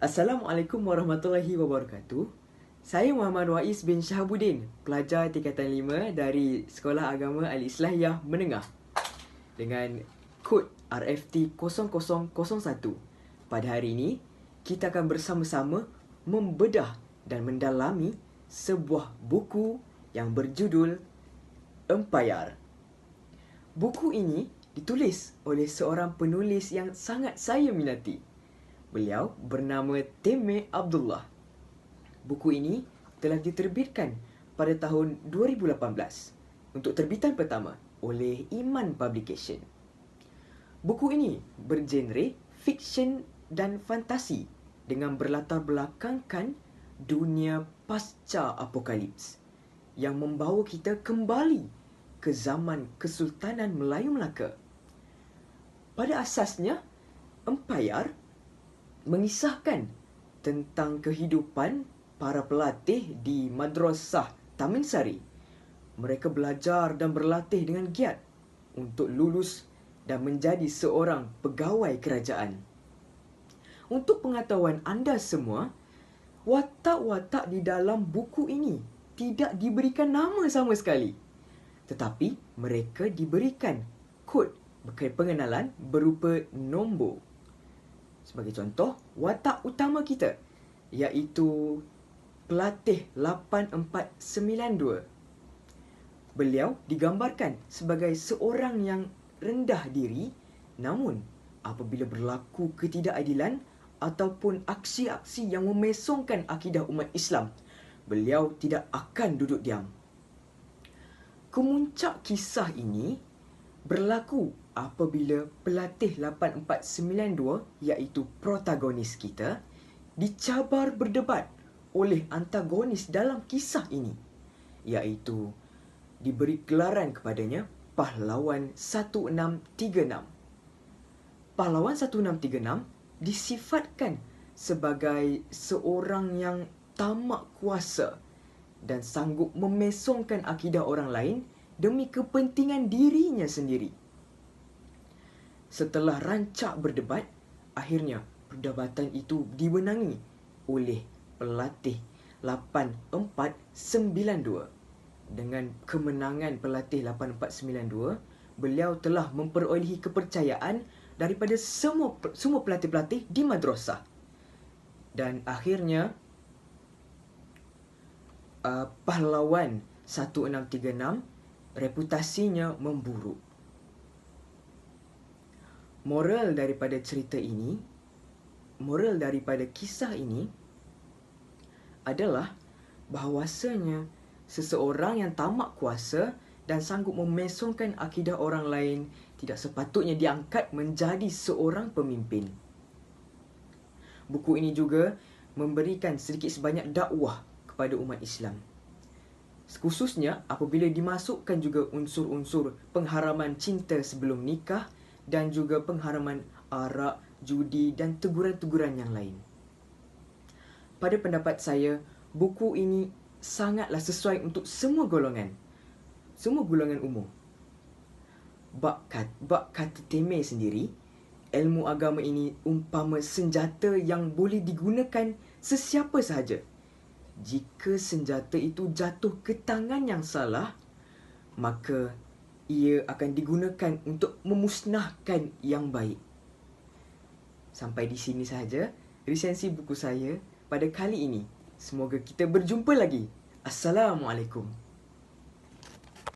Assalamualaikum warahmatullahi wabarakatuh. Saya Muhammad Wais bin Shahabuddin, pelajar tingkatan 5 dari Sekolah Agama Al-Islahiyah Menengah dengan kod RFT 0001. Pada hari ini, kita akan bersama-sama membedah dan mendalami sebuah buku yang berjudul Empayar. Buku ini ditulis oleh seorang penulis yang sangat saya minati. Beliau bernama Teme Abdullah. Buku ini telah diterbitkan pada tahun 2018 untuk terbitan pertama oleh Iman Publication. Buku ini bergenre fiksyen dan fantasi dengan berlatar belakangkan dunia pasca apokalips yang membawa kita kembali ke zaman Kesultanan Melayu Melaka. Pada asasnya, Empayar mengisahkan tentang kehidupan para pelatih di Madrasah Taman Sari. Mereka belajar dan berlatih dengan giat untuk lulus dan menjadi seorang pegawai kerajaan. Untuk pengetahuan anda semua, watak-watak di dalam buku ini tidak diberikan nama sama sekali. Tetapi mereka diberikan kod pengenalan berupa nombor. Sebagai contoh, watak utama kita iaitu pelatih 8492. Beliau digambarkan sebagai seorang yang rendah diri namun apabila berlaku ketidakadilan ataupun aksi-aksi yang memesongkan akidah umat Islam, beliau tidak akan duduk diam. Kemuncak kisah ini berlaku apabila pelatih 8492 iaitu protagonis kita dicabar berdebat oleh antagonis dalam kisah ini iaitu diberi gelaran kepadanya pahlawan 1636. Pahlawan 1636 disifatkan sebagai seorang yang tamak kuasa dan sanggup memesongkan akidah orang lain demi kepentingan dirinya sendiri. Setelah rancak berdebat, akhirnya perdebatan itu dimenangi oleh pelatih 8492. Dengan kemenangan pelatih 8492, beliau telah memperolehi kepercayaan daripada semua semua pelatih-pelatih di madrasah. Dan akhirnya uh, pahlawan 1636 reputasinya memburuk. Moral daripada cerita ini, moral daripada kisah ini adalah bahawasanya seseorang yang tamak kuasa dan sanggup memesongkan akidah orang lain tidak sepatutnya diangkat menjadi seorang pemimpin. Buku ini juga memberikan sedikit sebanyak dakwah kepada umat Islam. Khususnya apabila dimasukkan juga unsur-unsur pengharaman cinta sebelum nikah dan juga pengharaman arak, judi dan teguran-teguran yang lain. Pada pendapat saya, buku ini sangatlah sesuai untuk semua golongan. Semua golongan umur. Bak kata, bak kata Teme sendiri, ilmu agama ini umpama senjata yang boleh digunakan sesiapa sahaja jika senjata itu jatuh ke tangan yang salah, maka ia akan digunakan untuk memusnahkan yang baik. Sampai di sini sahaja resensi buku saya pada kali ini. Semoga kita berjumpa lagi. Assalamualaikum.